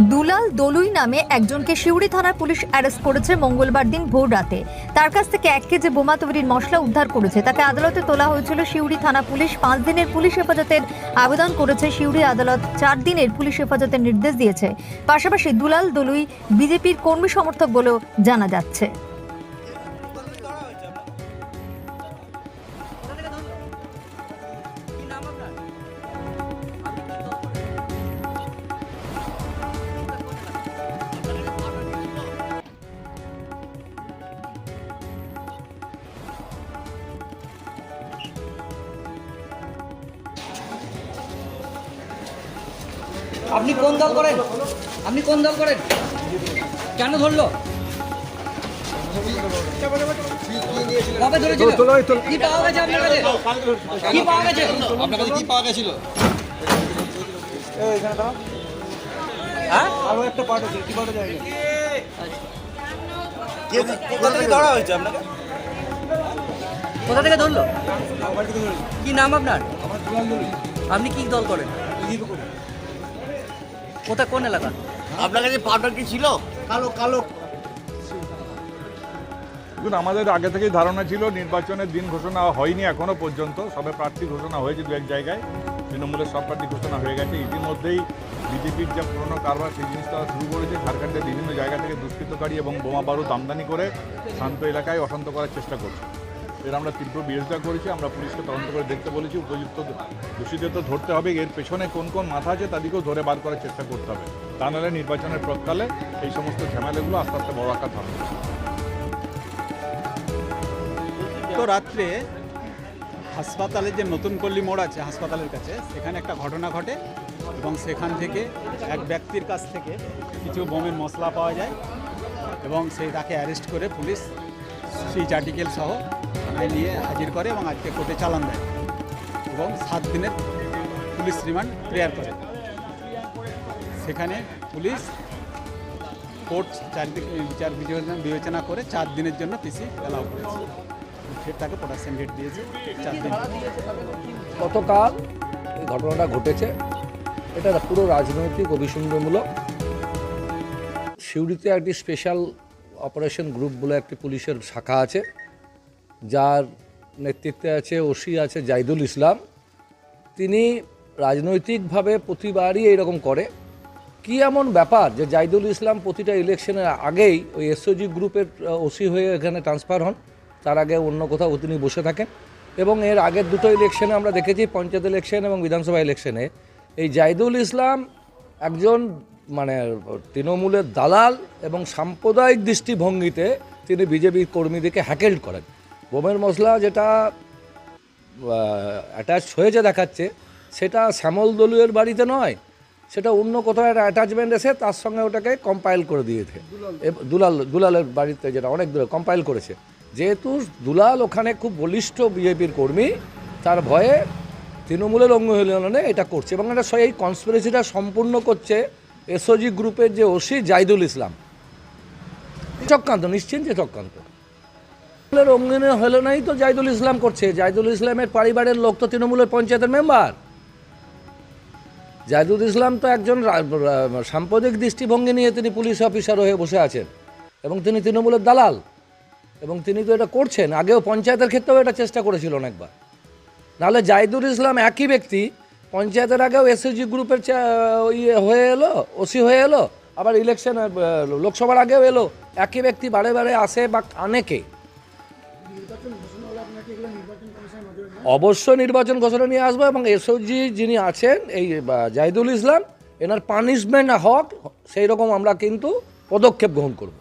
দুলাল দলুই নামে একজনকে শিউড়ি থানার পুলিশ অ্যারেস্ট করেছে মঙ্গলবার দিন ভোর রাতে। তার কাছ থেকে এক কেজি বোমা তৈরির মশলা উদ্ধার করেছে। তাকে আদালতে তোলা হয়েছিল শিউড়ি থানা পুলিশ। পাঁচ দিনের পুলিশ হেফাজতের আবেদন করেছে শিউড়ি আদালত। চার দিনের পুলিশ হেফাজতের নির্দেশ দিয়েছে। পাশাপাশি দুলাল দলুই বিজেপির কর্মী সমর্থক বলেও জানা যাচ্ছে। আপনি কোন দল করেন? আপনি কোন দল করেন? কেন ধরলো? কবে ধরেছিল? কি পাওয়া গেছে আপনার কাছে? কি পাওয়া গেছে? আপনার কাছে কি পাওয়া গেছিল? হ্যাঁ? কোথা থেকে ধরা হয়েছে আপনাকে? কোথা থেকে ধরলো? কি নাম আপনার? আপনি কি দল করেন। কোথায় কোন এলাকা? আপনার কাছে পাউডার কি ছিল? কালো কালো। দেখুন আমাদের আগে থেকেই ধারণা ছিল নির্বাচনের দিন ঘোষণা হয়নি এখনও পর্যন্ত। সবে প্রার্থী ঘোষণা হয়েছে দু এক জায়গায়। তৃণমূলের সব প্রার্থী ঘোষণা হয়ে গেছে। ইতিমধ্যেই বিজেপির যে পুরনো কারবার সেই জিনিসটা শুরু করেছে। ঝাড়খণ্ডের বিভিন্ন জায়গা থেকে দুষ্কৃতকারী এবং বোমা বারুদ আমদানি করে শান্ত এলাকায় অশান্ত করার চেষ্টা করছে। এর আমরা তীব্র বিরোধিতা করেছি, আমরা পুলিশকে তদন্ত করে দেখতে বলেছি, উপযুক্ত দোষীদের তো ধরতে হবে, এর পেছনে কোন কোন মাথা আছে তাদেরকেও ধরে বার করার চেষ্টা করতে হবে। তা নাহলে নির্বাচনের প্রকালে এই সমস্ত ঝামেলাগুলো আস্তে আস্তে বড় আকার করবে তো রাত্রে হাসপাতালে যে নতুন পল্লী মোড় আছে হাসপাতালের কাছে, সেখানে একটা ঘটনা ঘটে এবং সেখান থেকে এক ব্যক্তির কাছ থেকে কিছু বোমের মশলা পাওয়া যায় এবং সেই তাকে অ্যারেস্ট করে পুলিশ সুইচ আর্টিকেল সহ নিয়ে হাজির করে এবং আজকে কোর্টে চালান দেয় এবং সাত দিনের পুলিশ রিমান্ড প্রেয়ার করে। সেখানে পুলিশ কোর্ট চারিদিকে বিচার বিবেচনা করে চার দিনের জন্য পিসি অ্যালাউ করেছে। ফের তাকে প্রোডাকশন রেট দিয়েছে, চার দিন। গতকাল ঘটনাটা ঘটেছে। এটা পুরো রাজনৈতিক অভিসন্ধমূলক সিউড়িতে একটি স্পেশাল অপারেশন গ্রুপ বলে একটি পুলিশের শাখা আছে, যার নেতৃত্বে আছে ওসি, আছে জাইদুল ইসলাম। তিনি রাজনৈতিকভাবে প্রতিবারই এইরকম করে। কি এমন ব্যাপার যে জাইদুল ইসলাম প্রতিটা ইলেকশনের আগেই ওই এসওজি গ্রুপের ওসি হয়ে এখানে ট্রান্সফার হন, তার আগে অন্য কোথাও তিনি বসে থাকেন। এবং এর আগের দুটো ইলেকশনে আমরা দেখেছি, পঞ্চায়েত ইলেকশন এবং বিধানসভা ইলেকশনে এই জাইদুল ইসলাম একজন মানে তৃণমূলের দালাল এবং সাম্প্রদায়িক দৃষ্টিভঙ্গিতে তিনি বিজেপি কর্মীদেরকে হ্যাকেল করেন। বোমের মশলা যেটা অ্যাটাচ হয়েছে দেখাচ্ছে, সেটা শ্যামল দলুয়ের বাড়িতে নয়, সেটা অন্য কোথাও একটা অ্যাটাচমেন্ট এসে তার সঙ্গে ওটাকে কম্পাইল করে দিয়েছে। দুলাল, দুলালের বাড়িতে যেটা অনেক দূরে কম্পাইল করেছে। যেহেতু দুলাল ওখানে খুব বলিষ্ঠ বিজেপির কর্মী, তার ভয়ে তৃণমূলের অঙ্গ এটা করছে এবং এটা এই কনস্পিরেসিটা সম্পূর্ণ করছে এসওজি গ্রুপের যে ওসি জাইদুল ইসলাম। চক্রান্ত, নিশ্চিন্তে চক্রান্ত। অঙ্গনে হলো নাই তো জাইদুল ইসলাম করছে। জাইদুল ইসলামের পরিবারের লোক তো তৃণমূলের পঞ্চায়েতের মেম্বার। জাইদুল ইসলাম তো একজন সাম্প্রদায়িক দৃষ্টিভঙ্গি নিয়ে তিনি পুলিশ অফিসার হয়ে বসে আছেন। এবং তিনি তৃণমূলের দালাল। এবং তিনি তো এটা করছেন। আগেও পঞ্চায়েতের ক্ষেত্রেও এটা চেষ্টা করেছিল অনেকবার নাহলে জাইদুল ইসলাম একই ব্যক্তি পঞ্চায়েতের আগেও এসএসজি গ্রুপের ইয়ে হয়ে এলো ওসি হয়ে এলো, আবার ইলেকশন লোকসভার আগেও এলো। একই ব্যক্তি বারে বারে আসে বা অনেকে অবশ্য নির্বাচন ঘোষণা নিয়ে আসব এবং এসওজি যিনি আছেন, এই জাহিদুল ইসলাম, এনার পানিশমেন্ট হক সেই রকম আমরা কিন্তু পদক্ষেপ গ্রহণ করব।